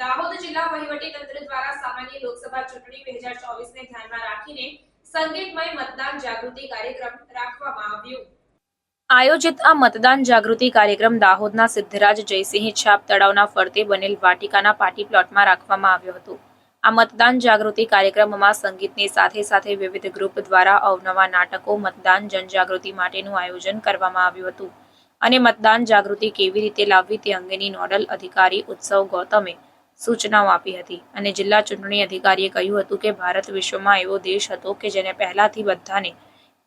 દાહોદ જિલ્લા વહીવટી દ્વારા સામાન્ય લોકસભા ચૂંટણી બે હજાર ચોવીસ ધ્યાનમાં રાખીને સંગીતમય મતદાન જાગૃતિ કાર્યક્રમ રાખવામાં આવ્યો. આયોજિત આ મતદાન જાગૃતિ કાર્યક્રમ દાહોદના સિદ્ધરાજ જયસિંહ છાપ તળાવના ફરતે બનેલ વાટિકાના પાર્ટી પ્લોટમાં રાખવામાં આવ્યો હતો. આ મતદાન જાગૃતિ કાર્યક્રમમાં સંગીતની સાથે સાથે વિવિધ ગ્રુપ દ્વારા અવનવા નાટકો, મતદાન જનજાગૃતિ માટેનું આયોજન કરવામાં આવ્યું હતું. અને મતદાન જાગૃતિ કેવી રીતે લાવવી તે અંગેની નોડલ અધિકારી ઉત્સવ ગૌતમે સૂચનાઓ આપી હતી અને જિલ્લા ચૂંટણી અધિકારીએ કહ્યું હતું કે ભારત વિશ્વમાં એવો દેશ હતો કે જેને પહેલાથી બધાને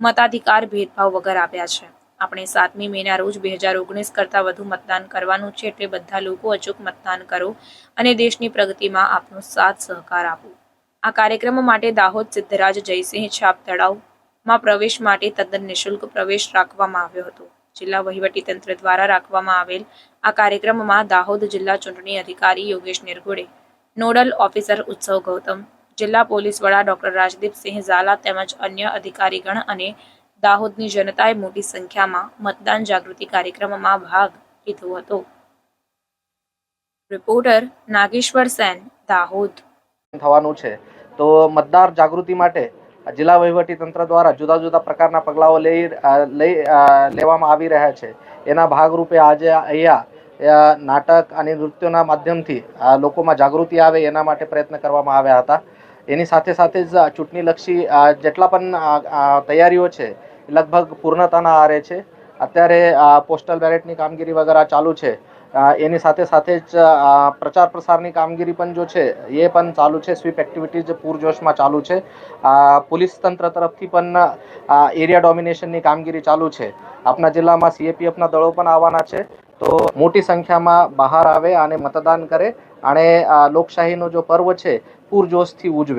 મતાધિકાર ભેદભાવ વગર આપ્યા છે. આપણે સાતમી મેના રોજ બે હજાર ઓગણીસ કરતાં વધુ મતદાન કરવાનું છે એટલે બધા લોકો અચૂક મતદાન કરો અને દેશની પ્રગતિમાં આપનો સાથ સહકાર આપો. આ કાર્યક્રમ માટે દાહોદ સિદ્ધરાજ જયસિંહ છાપ તળાવમાં પ્રવેશ માટે તદ્દન નિઃશુલ્ક પ્રવેશ રાખવામાં આવ્યો હતો. જિલ્લા વહીવટીતંત્ર દ્વારા રાખવામાં આવેલ આ કાર્યક્રમમાં દાહોદ જિલ્લા ચૂંટણી અધિકારી યોગેશ નિરગુડે, નોડલ ઓફિસર ઉત્સવ ગૌતમ, જિલ્લા પોલીસ વડા ડોક્ટર રાજદીપસિંહ ઝાલા તેમજ અન્ય અધિકારીગણ અને દાહોદની જનતાએ મોટી સંખ્યામાં મતદાન જાગૃતિ કાર્યક્રમમાં ભાગ લીધો હતો. રિપોર્ટર નાગેશ્વર સેન, દાહોદ. થવાનું છે. તો મતદાર જાગૃતિ માટે જિલ્લા તંત્ર દ્વારા જુદા જુદા પ્રકારના પગલાઓ લઈ લઈ લેવામાં આવી રહ્યા છે. એના ભાગરૂપે આજે અહીંયા નાટક અને નૃત્યોના માધ્યમથી લોકોમાં જાગૃતિ આવે એના માટે પ્રયત્ન કરવામાં આવ્યા હતા. એની સાથે સાથે જ ચૂંટણીલક્ષી જેટલા પણ તૈયારીઓ છે લગભગ પૂર્ણતાના આરે છે. અત્યારે પોસ્ટલ બેલેટની કામગીરી વગેરે ચાલુ છે. એની સાથે સાથે જ પ્રચાર પ્રસારની કામગીરી પણ જો છે, એ પણ ચાલુ છે. સ્વીપ એક્ટિવિટીઝ પૂરજોશમાં ચાલુ છે. પોલીસ તંત્ર તરફથી પણ એરિયા ડોમિનેશનની કામગીરી ચાલુ છે. આપણા જિલ્લામાં સીએપીએફના દળો પણ આવવાના છે. તો મોટી સંખ્યામાં બહાર આવે અને મતદાન કરે અને લોકશાહીનો જો પર્વ છે, પૂરજોશથી ઉજવે.